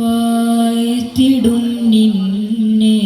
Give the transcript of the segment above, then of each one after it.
വാഴ്ത്തിടും നിന്നെ.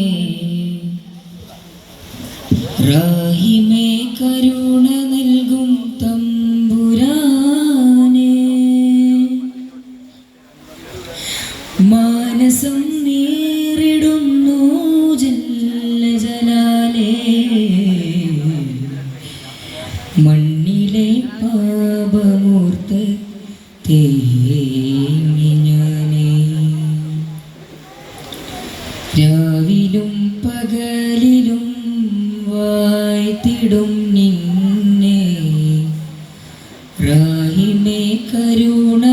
റാഹിമേ കരുണ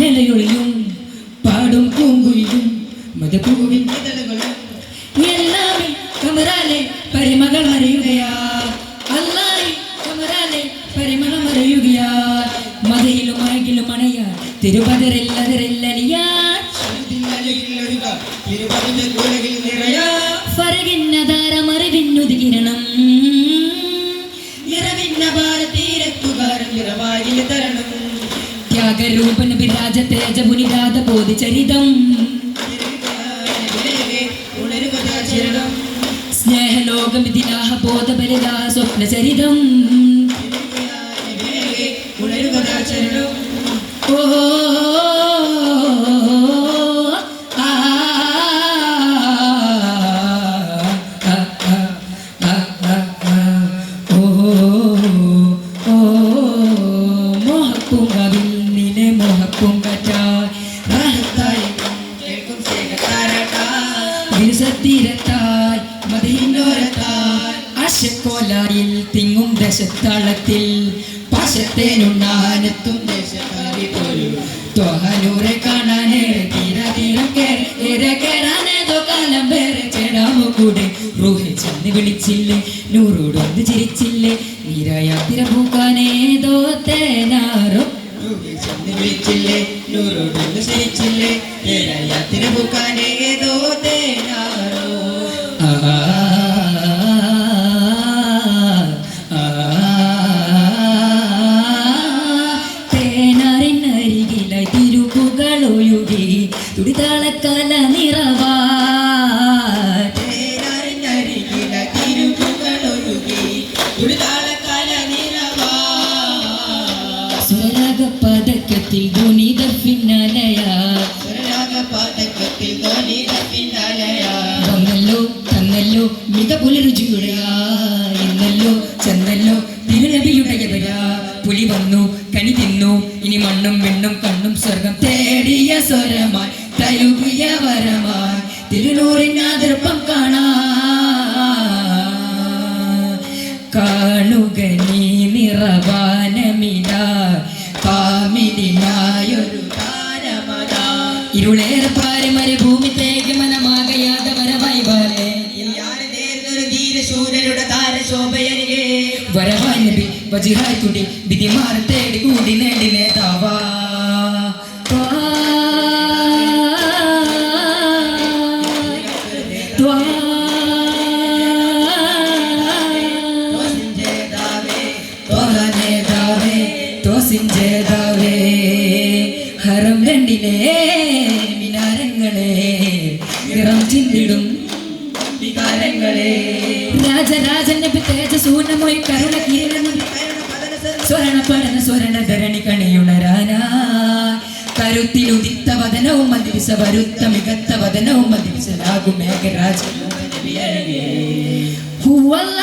നിലയൊളിയും പാടും പൂങ്കുയിലും മതപൂവിൻ ഇതളുകളും. കമറാലെ പരിമകൾ അറിയുകയാ. ഫറകിന്നതാരമറിവിന്നുദിരണം ത്യാഗരൂപന വിരാജ തേജ മുനിരാധ ബോധിചരിതം സ്നേഹലോകമിതിലാഹ ബോധബലിതാഹ സ്വപ്നചരിതം ഓ വിരുസത്തീരത്തായി മതിഹിന്നോരത്തായി ആശക്കോലായിൽ തിങ്ങും ദശത്താളത്തിൽ പാശത്തേനുണ്ണാനെത്തും ദേശക്കാരി പോലും ത്വഹനൂറെ കാണാനേറെ വിളിച്ചില്ലേ നൂറോടൊന്ന് ചിരിച്ചില്ലേ. നീരായാത്തിര പൂക്കാനേതോ തേനാറോ. വിളിച്ചില്ലേ നൂറോടൊന്ന് ചിരിച്ചില്ലേ. ഏഴായത്തിന് പൂക്കാനേതോ തേനാറോ. മിക പുലരുചിയുടയാ ഇന്നല്ലോ ചെന്നല്ലോ. തിരുനബിയുടയവരാ പുലി വന്നു കണി തിന്നു. ഇനി മണ്ണും വെണ്ണും കണ്ണും സ്വർഗം തേടിയ സ്വരമായി തരുകിയ വരമായി. തിരുനൂറിനാതിർപ്പം കാണാ. കാണുക നീ നിറവാനമില നബി വിധിമാർ തുടി കൂടി നേടി നേതാവാ ത്വാ. ത്വാ. ജേതാവേ. ഹറം രണ്ടിലെ മിനാരങ്ങളെ നിറം ചിന്തിടും വികാരങ്ങളെ രാജരാജൻ തേജസൂനമൊഴി കരുണ കിരണം പരന്ന സ്വരണ ധരണി കരുത്തിൽ കരുത്തിലുദിത്ത വദനവും മതിവിസ വരുത്ത മികത്ത വദനവും മതിവിസ മേഘരാജ ഹുവല്ല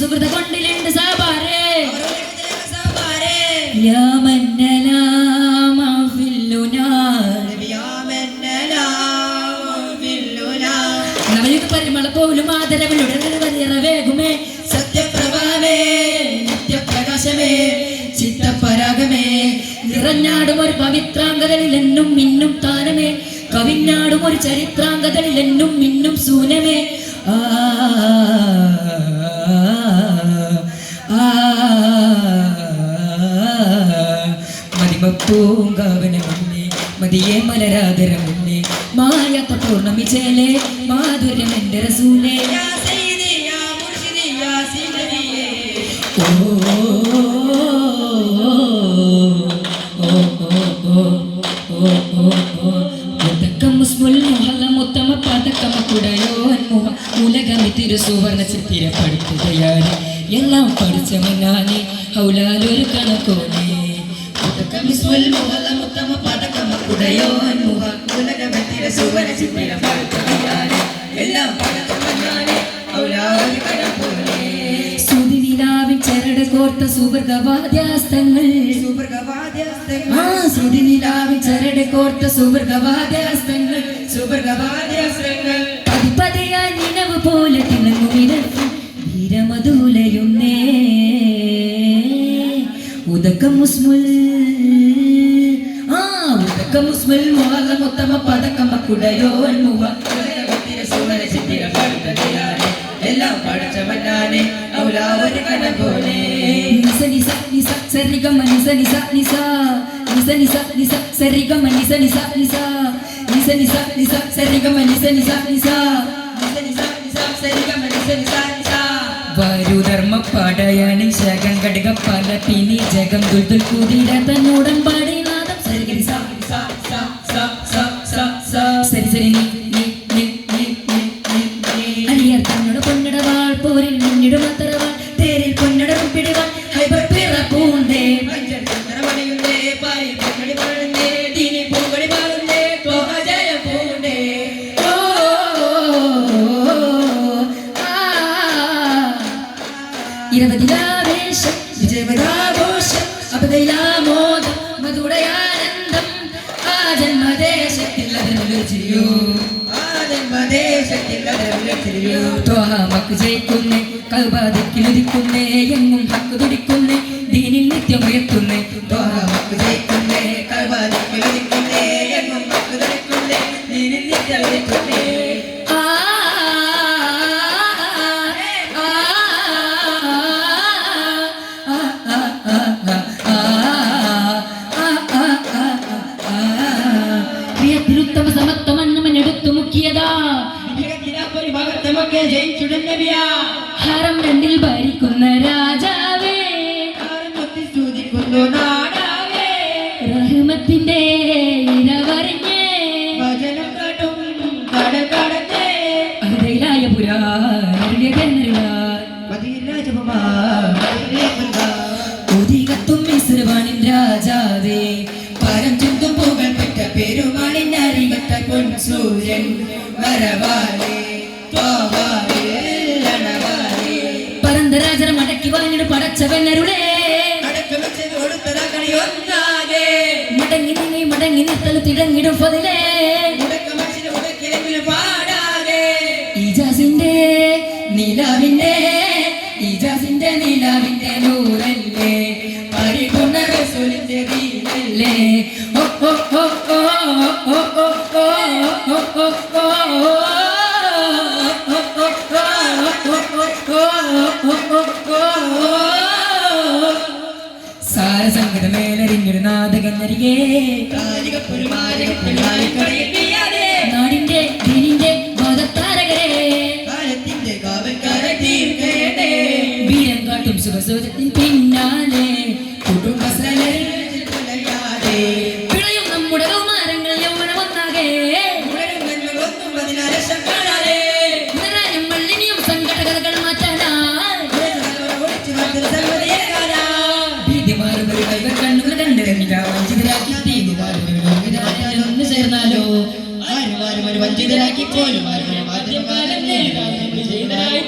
സുഹൃത കൊണ്ടിലുണ്ട് സാബാരേ യാമൻ പോലും ചിത്തപരാഗമേ നിറഞ്ഞാടും ഒരു പവിത്രാംഗതളിൽ എന്നും മിന്നും താരമേ കവിഞ്ഞാടും ഒരു ചരിത്രാംഗതളിൽ എന്നും മിന്നും സൂനമേ ആ മതിമപ്പൂങ്കാവനമുന്നേ മതിയെ മലരാദരമുന്നേ മായാത്ത പൂർണമി ചേലെ മാധുര്യം എന്റെ റസൂലേ. സുവർണ ചിത്തിരപ്പെടുത്തുകയാണ് എല്ലാം പഠിച്ച മുന്നാനെ ഹൗലാലൊരു കണക്കോനെ. മുത്തമ പതക്കമ്മ കുടയോ ഉദക്കം മുസ്മുൽ പോലെ കോർത്ത ആ കോർത്ത മുസ്മുൽ മുഹല മുത്തമ പതക്കം കുടയോൻ മുഹ സുവന ചിത്തിര പടുത്തതിയാനെ എല്ലാം പഠിച്ചവനാനെ ഔലാവൊരു കട പോലെ നിസ നിസ നിസ സരിഗമ നിസ നിസ നിസ നിസ നിസ നിസ സരിഗമ നിസ നിസ നിസ നിസ നിസ നിസ സരിഗമ നിസ നിസ നിസ വരുധർമ്മ പടയണി ശകം കടുക പല പിനി ജഗം ദുൽദുൽ കുതിര തന്നോടൻ പാടി ഹൃദയാനന്ദം ആ ജന്മദേശത്തില്ലതെന്നു ചെയ്യൂ ആ ജന്മദേശത്തില്ലതെന്നു ത്വാമക്ക് ജയിക്കുന്നേ കൽബാദിക്കിലുദിക്കുന്നേ എങ്ങും ഹക്ക് തുടിക്കുന്നേ ദീനിൽ നിത്യമുയർത്തുന്നേ. ത്വാമ പൊൻസൂര്യൻ വരവാലേ പരന്തരാജന മടക്കി വാങ്ങിട് പടച്ചവനരുളേ. മടങ്ങി നീങ്ങി മടങ്ങി നിർത്തൽ തിടങ്ങിടും പതിലേ ഇജാസിന്റെ നിലാവിന്റെ ഇജാസിന്റെ നിലാവിന്റെ നൂറല്ലേ. പരിപൂർണ റസൂലിന്റെ ദീനല്ലേ ഓ ഓ ഓ ഓ ഓ ഓ ഗുരുനാഥകന്നരികേ കാലിക പുൽമാലിക പുൽമാലിക്കറിയേ അറിയാൻ മാധ്യമകാലം നേരിടാൻ നമ്മൾ ചെയ്തതായി